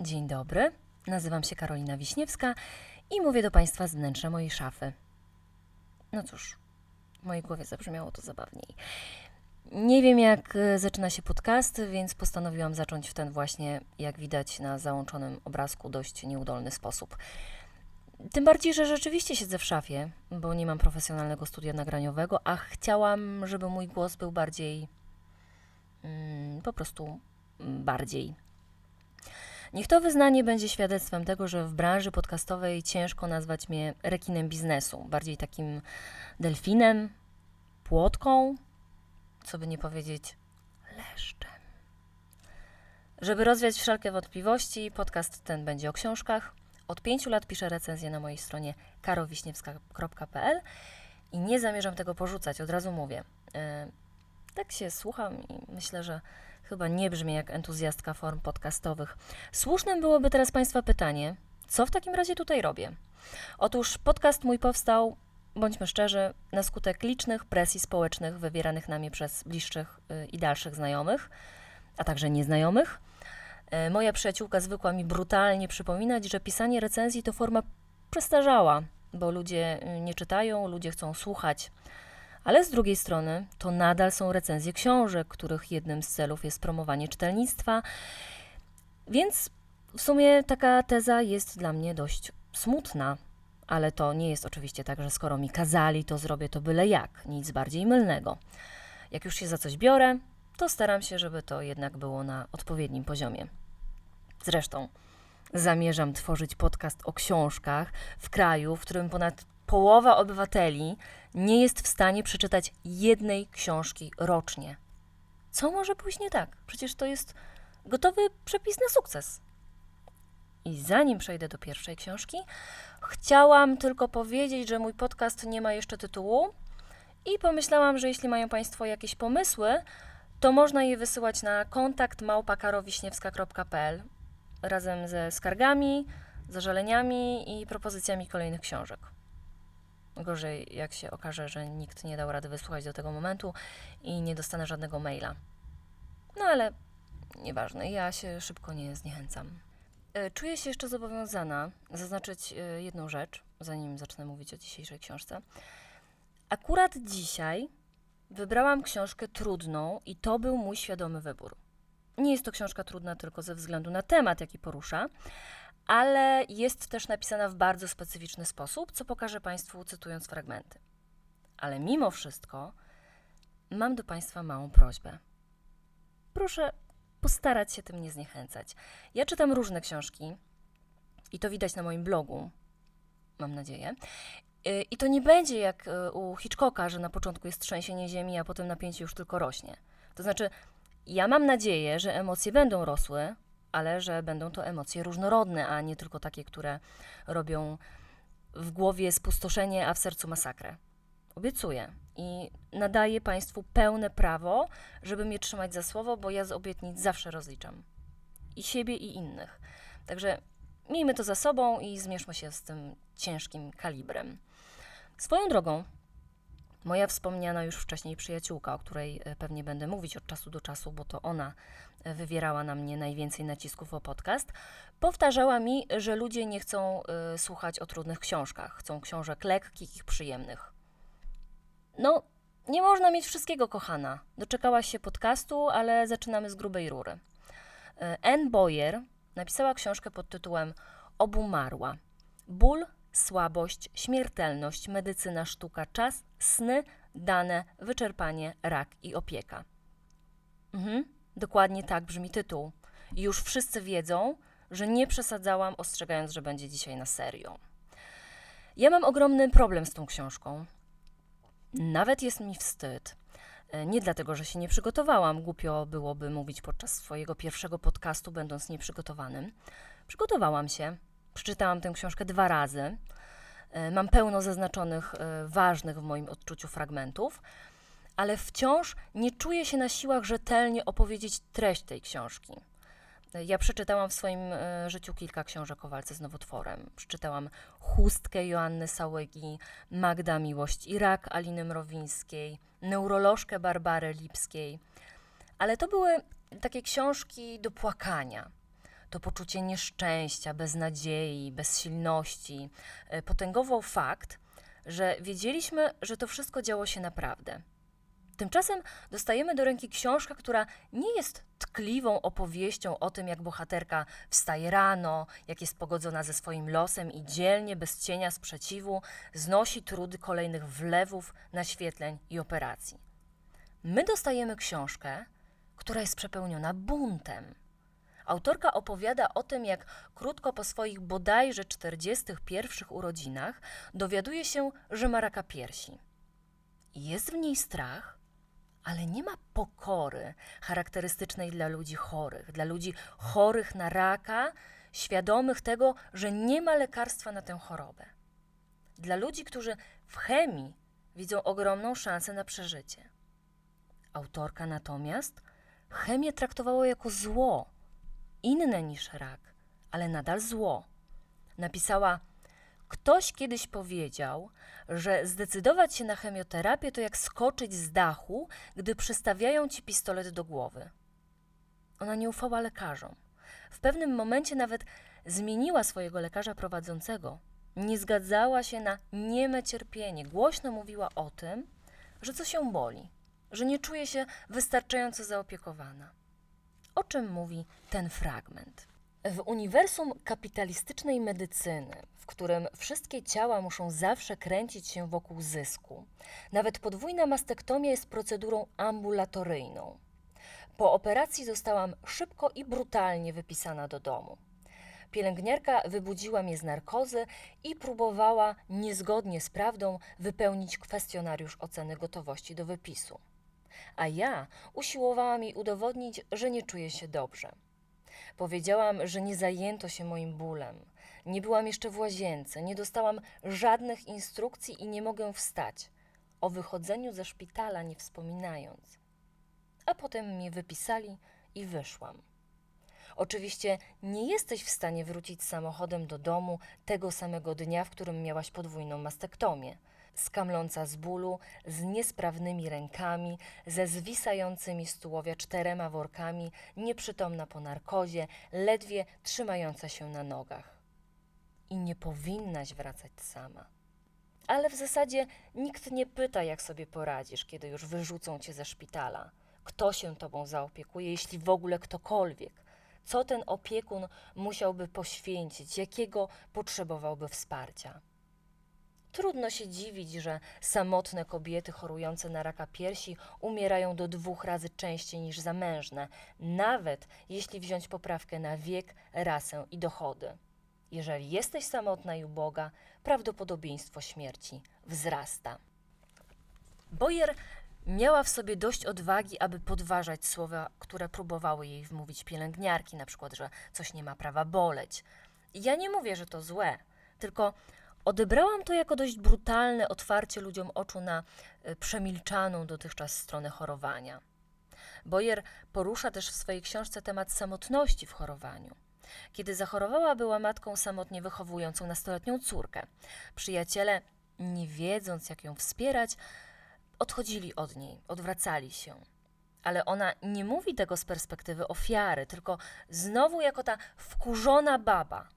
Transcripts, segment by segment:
Dzień dobry, nazywam się Karolina Wiśniewska i mówię do Państwa z wnętrza mojej szafy. No cóż, w mojej głowie zabrzmiało to zabawniej. Nie wiem, jak e, zaczyna się podcast, więc postanowiłam zacząć w ten właśnie, jak widać na załączonym obrazku, dość nieudolny sposób. Tym bardziej, że rzeczywiście siedzę w szafie, bo nie mam profesjonalnego studia nagraniowego, a chciałam, żeby mój głos był bardziej. Mm, po prostu bardziej. Niech to wyznanie będzie świadectwem tego, że w branży podcastowej ciężko nazwać mnie rekinem biznesu, bardziej takim delfinem, płotką, co by nie powiedzieć, leszczem. Żeby rozwiać wszelkie wątpliwości, podcast ten będzie o książkach. Od pięciu lat piszę recenzję na mojej stronie karowiśniewska.pl i nie zamierzam tego porzucać, od razu mówię. Yy, tak się słucham i myślę, że chyba nie brzmi jak entuzjastka form podcastowych. Słusznym byłoby teraz Państwa pytanie, co w takim razie tutaj robię? Otóż podcast mój powstał, bądźmy szczerzy, na skutek licznych presji społecznych wywieranych na mnie przez bliższych y, i dalszych znajomych, a także nieznajomych. Y, Moja przyjaciółka zwykła mi brutalnie przypominać, że pisanie recenzji to forma przestarzała, bo ludzie y, nie czytają, ludzie chcą słuchać. Ale z drugiej strony to nadal są recenzje książek, których jednym z celów jest promowanie czytelnictwa. Więc w sumie taka teza jest dla mnie dość smutna. Ale to nie jest oczywiście tak, że skoro mi kazali, to zrobię to byle jak, nic bardziej mylnego. Jak już się za coś biorę, to staram się, żeby to jednak było na odpowiednim poziomie. Zresztą zamierzam tworzyć podcast o książkach w kraju, w którym ponad połowa obywateli nie jest w stanie przeczytać jednej książki rocznie. Co może pójść nie tak? Przecież to jest gotowy przepis na sukces. I zanim przejdę do pierwszej książki, chciałam tylko powiedzieć, że mój podcast nie ma jeszcze tytułu i pomyślałam, że jeśli mają Państwo jakieś pomysły, to można je wysyłać na kontakt małpakarowiśniewska.pl razem ze skargami, zażaleniami i propozycjami kolejnych książek. Gorzej, jak się okaże, że nikt nie dał rady wysłuchać do tego momentu i nie dostanę żadnego maila. No ale nieważne, ja się szybko nie zniechęcam. E, Czuję się jeszcze zobowiązana zaznaczyć e, jedną rzecz, zanim zacznę mówić o dzisiejszej książce. Akurat dzisiaj wybrałam książkę trudną i to był mój świadomy wybór. Nie jest to książka trudna tylko ze względu na temat, jaki porusza, ale jest też napisana w bardzo specyficzny sposób, co pokażę Państwu cytując fragmenty. Ale mimo wszystko mam do Państwa małą prośbę. Proszę postarać się tym nie zniechęcać. Ja czytam różne książki i to widać na moim blogu, mam nadzieję. Y, I to nie będzie jak y, u Hitchcocka, że na początku jest trzęsienie ziemi, a potem napięcie już tylko rośnie. To znaczy, ja mam nadzieję, że emocje będą rosły, ale że będą to emocje różnorodne, a nie tylko takie, które robią w głowie spustoszenie, a w sercu masakrę. Obiecuję i nadaję Państwu pełne prawo, żeby mnie trzymać za słowo, bo ja z obietnic zawsze rozliczam. I siebie, i innych. Także miejmy to za sobą i zmierzmy się z tym ciężkim kalibrem. Swoją drogą, moja wspomniana już wcześniej przyjaciółka, o której e, pewnie będę mówić od czasu do czasu, bo to ona e, wywierała na mnie najwięcej nacisków o podcast, powtarzała mi, że ludzie nie chcą y, słuchać o trudnych książkach, chcą książek lekkich i przyjemnych. No, nie można mieć wszystkiego, kochana. Doczekałaś się podcastu, ale zaczynamy z grubej rury. Anne Boyer napisała książkę pod tytułem Obumarła. Ból, słabość, śmiertelność, medycyna, sztuka, czas, sny, dane, wyczerpanie, rak i opieka. Mhm, dokładnie tak brzmi tytuł. Już wszyscy wiedzą, że nie przesadzałam, ostrzegając, że będzie dzisiaj na serio. Ja mam ogromny problem z tą książką. Nawet jest mi wstyd. E, Nie dlatego, że się nie przygotowałam. Głupio byłoby mówić podczas swojego pierwszego podcastu, będąc nieprzygotowanym. Przygotowałam się. Przeczytałam tę książkę dwa razy. E, Mam pełno zaznaczonych, e, ważnych w moim odczuciu fragmentów, ale wciąż nie czuję się na siłach rzetelnie opowiedzieć treść tej książki. E, Ja przeczytałam w swoim życiu kilka książek o walce z nowotworem. Przeczytałam Chustkę Joanny Sałygi, Magda Miłość i Rak Aliny Mrowińskiej, Neurolożkę Barbary Lipskiej. Ale to były takie książki do płakania. To poczucie nieszczęścia, beznadziei, bezsilności, e, potęgował fakt, że wiedzieliśmy, że to wszystko działo się naprawdę. Tymczasem dostajemy do ręki książkę, która nie jest tkliwą opowieścią o tym, jak bohaterka wstaje rano, jak jest pogodzona ze swoim losem i dzielnie, bez cienia sprzeciwu, znosi trudy kolejnych wlewów, naświetleń i operacji. My dostajemy książkę, która jest przepełniona buntem. Autorka opowiada o tym, jak krótko po swoich bodajże 41 urodzinach dowiaduje się, że ma raka piersi. Jest w niej strach, ale nie ma pokory charakterystycznej dla ludzi chorych, dla ludzi chorych na raka, świadomych tego, że nie ma lekarstwa na tę chorobę. Dla ludzi, którzy w chemii widzą ogromną szansę na przeżycie. Autorka natomiast chemię traktowała jako zło, inne niż rak, ale nadal zło. Napisała: Ktoś kiedyś powiedział, że zdecydować się na chemioterapię to jak skoczyć z dachu, gdy przystawiają ci pistolet do głowy. Ona nie ufała lekarzom. W pewnym momencie nawet zmieniła swojego lekarza prowadzącego. Nie zgadzała się na nieme cierpienie. Głośno mówiła o tym, że coś ją boli, że nie czuje się wystarczająco zaopiekowana. O czym mówi ten fragment? W uniwersum kapitalistycznej medycyny, w którym wszystkie ciała muszą zawsze kręcić się wokół zysku, nawet podwójna mastektomia jest procedurą ambulatoryjną. Po operacji zostałam szybko i brutalnie wypisana do domu. Pielęgniarka wybudziła mnie z narkozy i próbowała, niezgodnie z prawdą, wypełnić kwestionariusz oceny gotowości do wypisu. A ja usiłowałam jej udowodnić, że nie czuję się dobrze. Powiedziałam, że nie zajęto się moim bólem. Nie byłam jeszcze w łazience, nie dostałam żadnych instrukcji i nie mogę wstać. O wychodzeniu ze szpitala nie wspominając. A potem mnie wypisali i wyszłam. Oczywiście nie jesteś w stanie wrócić samochodem do domu tego samego dnia, w którym miałaś podwójną mastektomię. Skamląca z bólu, z niesprawnymi rękami, ze zwisającymi z tułowia czterema workami, nieprzytomna po narkozie, ledwie trzymająca się na nogach. I nie powinnaś wracać sama. Ale w zasadzie nikt nie pyta, jak sobie poradzisz, kiedy już wyrzucą cię ze szpitala. Kto się tobą zaopiekuje, jeśli w ogóle ktokolwiek? Co ten opiekun musiałby poświęcić, jakiego potrzebowałby wsparcia? Trudno się dziwić, że samotne kobiety chorujące na raka piersi umierają do dwóch razy częściej niż zamężne, nawet jeśli wziąć poprawkę na wiek, rasę i dochody. Jeżeli jesteś samotna i uboga, prawdopodobieństwo śmierci wzrasta. Boyer miała w sobie dość odwagi, aby podważać słowa, które próbowały jej wmówić pielęgniarki, na przykład, że coś nie ma prawa boleć. Ja nie mówię, że to złe, tylko odebrałam to jako dość brutalne otwarcie ludziom oczu na y, przemilczaną dotychczas stronę chorowania. Boyer porusza też w swojej książce temat samotności w chorowaniu. Kiedy zachorowała, była matką samotnie wychowującą nastoletnią córkę. Przyjaciele, nie wiedząc jak ją wspierać, odchodzili od niej, odwracali się. Ale ona nie mówi tego z perspektywy ofiary, tylko znowu jako ta wkurzona baba.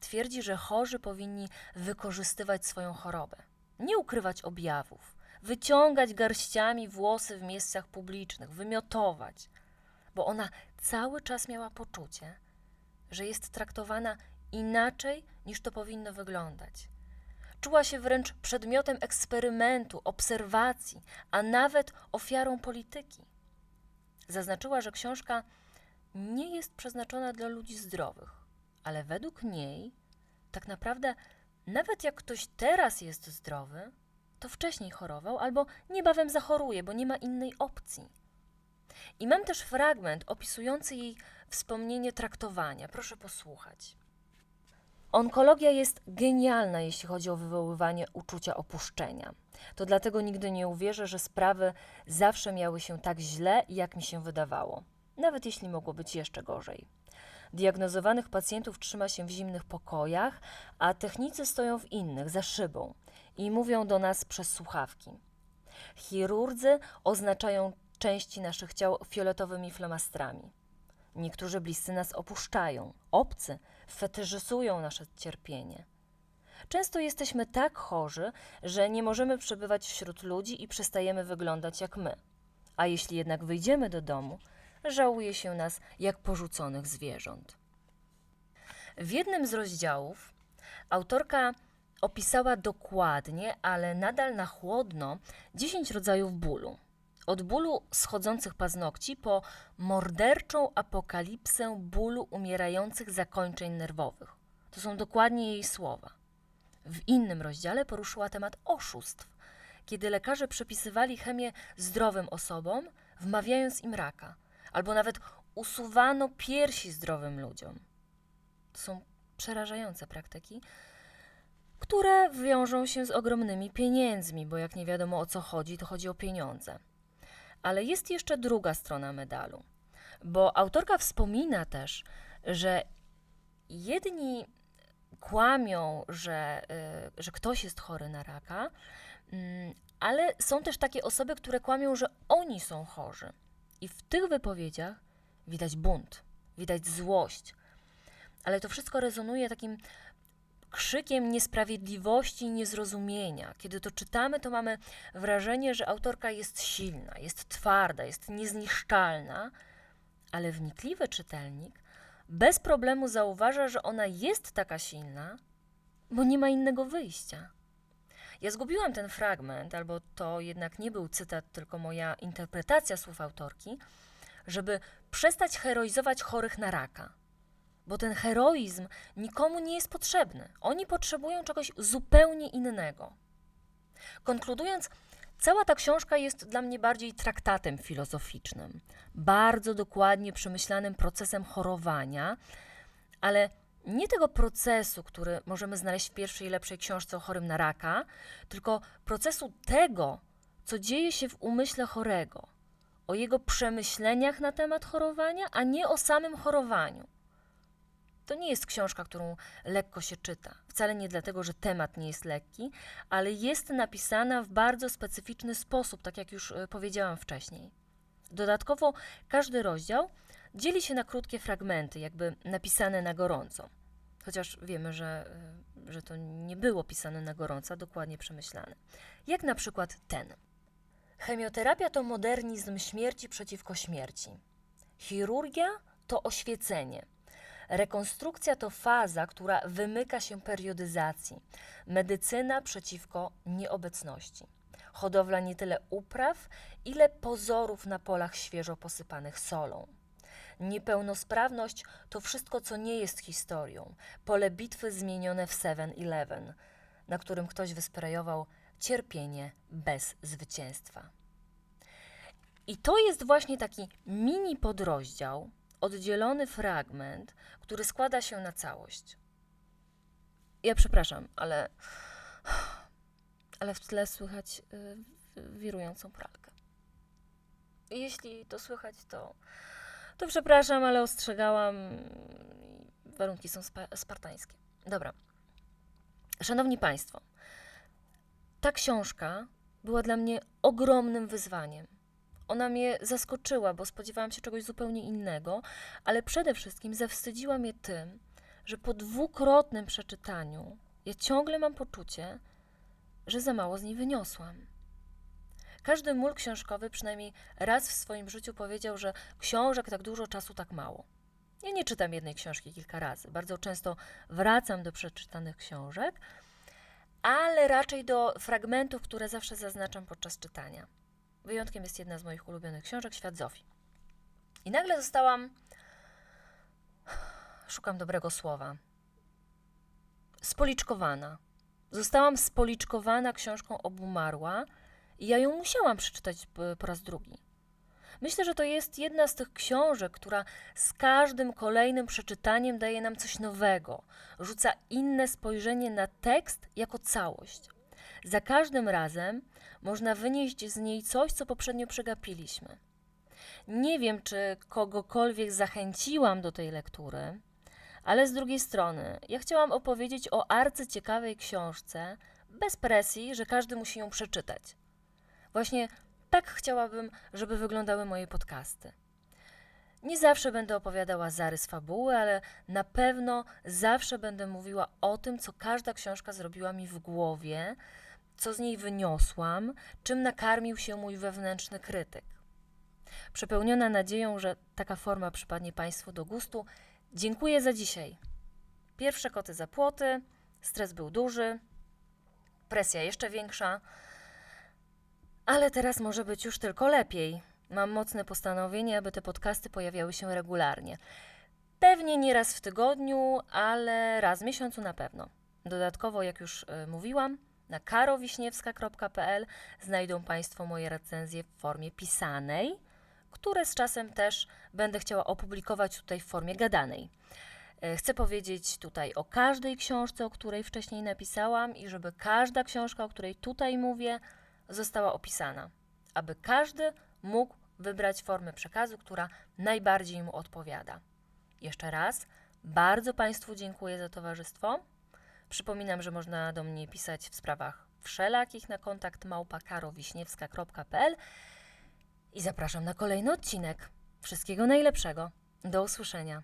Twierdzi, że chorzy powinni wykorzystywać swoją chorobę, nie ukrywać objawów, wyciągać garściami włosy w miejscach publicznych, wymiotować, bo ona cały czas miała poczucie, że jest traktowana inaczej niż to powinno wyglądać. Czuła się wręcz przedmiotem eksperymentu, obserwacji, a nawet ofiarą polityki. Zaznaczyła, że książka nie jest przeznaczona dla ludzi zdrowych, ale według niej tak naprawdę nawet jak ktoś teraz jest zdrowy, to wcześniej chorował albo niebawem zachoruje, bo nie ma innej opcji. I mam też fragment opisujący jej wspomnienie traktowania. Proszę posłuchać. Onkologia jest genialna, jeśli chodzi o wywoływanie uczucia opuszczenia. To dlatego nigdy nie uwierzę, że sprawy zawsze miały się tak źle, jak mi się wydawało, nawet jeśli mogło być jeszcze gorzej. Diagnozowanych pacjentów trzyma się w zimnych pokojach, a technicy stoją w innych, za szybą i mówią do nas przez słuchawki. Chirurdzy oznaczają części naszych ciał fioletowymi flamastrami. Niektórzy bliscy nas opuszczają, obcy fetyszyzują nasze cierpienie. Często jesteśmy tak chorzy, że nie możemy przebywać wśród ludzi i przestajemy wyglądać jak my. A jeśli jednak wyjdziemy do domu, żałuje się nas jak porzuconych zwierząt. W jednym z rozdziałów autorka opisała dokładnie, ale nadal na chłodno, 10 rodzajów bólu. Od bólu schodzących paznokci po morderczą apokalipsę bólu umierających zakończeń nerwowych. To są dokładnie jej słowa. W innym rozdziale poruszyła temat oszustw, kiedy lekarze przepisywali chemię zdrowym osobom, wmawiając im raka, albo nawet usuwano piersi zdrowym ludziom. To są przerażające praktyki, które wiążą się z ogromnymi pieniędzmi, bo jak nie wiadomo o co chodzi, to chodzi o pieniądze. Ale jest jeszcze druga strona medalu, bo autorka wspomina też, że jedni kłamią, że, y, że ktoś jest chory na raka, mm, ale są też takie osoby, które kłamią, że oni są chorzy. I w tych wypowiedziach widać bunt, widać złość, ale to wszystko rezonuje takim krzykiem niesprawiedliwości i niezrozumienia. Kiedy to czytamy, to mamy wrażenie, że autorka jest silna, jest twarda, jest niezniszczalna, ale wnikliwy czytelnik bez problemu zauważa, że ona jest taka silna, bo nie ma innego wyjścia. Ja zgubiłam ten fragment, albo to jednak nie był cytat, tylko moja interpretacja słów autorki, żeby przestać heroizować chorych na raka. Bo ten heroizm nikomu nie jest potrzebny. Oni potrzebują czegoś zupełnie innego. Konkludując, cała ta książka jest dla mnie bardziej traktatem filozoficznym, bardzo dokładnie przemyślanym procesem chorowania, ale nie tego procesu, który możemy znaleźć w pierwszej lepszej książce o chorym na raka, tylko procesu tego, co dzieje się w umyśle chorego, o jego przemyśleniach na temat chorowania, a nie o samym chorowaniu. To nie jest książka, którą lekko się czyta. Wcale nie dlatego, że temat nie jest lekki, ale jest napisana w bardzo specyficzny sposób, tak jak już e, powiedziałam wcześniej. Dodatkowo każdy rozdział dzieli się na krótkie fragmenty, jakby napisane na gorąco. Chociaż wiemy, że, e, że to nie było pisane na gorąco, dokładnie przemyślane. Jak na przykład ten. Chemioterapia to modernizm śmierci przeciwko śmierci. Chirurgia to oświecenie. Rekonstrukcja to faza, która wymyka się periodyzacji. Medycyna przeciwko nieobecności. Hodowla nie tyle upraw, ile pozorów na polach świeżo posypanych solą. Niepełnosprawność to wszystko, co nie jest historią. Pole bitwy zmienione w 7-Eleven, na którym ktoś wysprejował cierpienie bez zwycięstwa. I to jest właśnie taki mini podrozdział, oddzielony fragment, który składa się na całość. Ja przepraszam, ale. Ale w tle słychać y, wirującą pralkę. Jeśli to słychać, to. To przepraszam, ale ostrzegałam. Warunki są spa- spartańskie. Dobra. Szanowni Państwo, ta książka była dla mnie ogromnym wyzwaniem. Ona mnie zaskoczyła, bo spodziewałam się czegoś zupełnie innego, ale przede wszystkim zawstydziła mnie tym, że po dwukrotnym przeczytaniu ja ciągle mam poczucie, że za mało z niej wyniosłam. Każdy mól książkowy przynajmniej raz w swoim życiu powiedział, że książek tak dużo czasu tak mało. Ja nie czytam jednej książki kilka razy. Bardzo często wracam do przeczytanych książek, ale raczej do fragmentów, które zawsze zaznaczam podczas czytania. Wyjątkiem jest jedna z moich ulubionych książek, Świat Zofii. I nagle zostałam. Szukam dobrego słowa. Spoliczkowana. Zostałam spoliczkowana książką obumarła i ja ją musiałam przeczytać po raz drugi. Myślę, że to jest jedna z tych książek, która z każdym kolejnym przeczytaniem daje nam coś nowego, rzuca inne spojrzenie na tekst jako całość. Za każdym razem można wynieść z niej coś, co poprzednio przegapiliśmy. Nie wiem, czy kogokolwiek zachęciłam do tej lektury, ale z drugiej strony, ja chciałam opowiedzieć o arcyciekawej książce, bez presji, że każdy musi ją przeczytać. Właśnie tak chciałabym, żeby wyglądały moje podcasty. Nie zawsze będę opowiadała zarys fabuły, ale na pewno zawsze będę mówiła o tym, co każda książka zrobiła mi w głowie, co z niej wyniosłam, czym nakarmił się mój wewnętrzny krytyk. Przepełniona nadzieją, że taka forma przypadnie Państwu do gustu, dziękuję za dzisiaj. Pierwsze koty za płoty, stres był duży, presja jeszcze większa, ale teraz może być już tylko lepiej. Mam mocne postanowienie, aby te podcasty pojawiały się regularnie. Pewnie nie raz w tygodniu, ale raz w miesiącu na pewno. Dodatkowo, jak już y, mówiłam, na karowiśniewska.pl znajdą Państwo moje recenzje w formie pisanej, które z czasem też będę chciała opublikować tutaj w formie gadanej. E, Chcę powiedzieć tutaj o każdej książce, o której wcześniej napisałam, i żeby każda książka, o której tutaj mówię, została opisana, aby każdy mógł wybrać formę przekazu, która najbardziej mu odpowiada. Jeszcze raz bardzo Państwu dziękuję za towarzystwo. Przypominam, że można do mnie pisać w sprawach wszelakich na kontakt małpakarowiśniewska.pl i zapraszam na kolejny odcinek. Wszystkiego najlepszego. Do usłyszenia.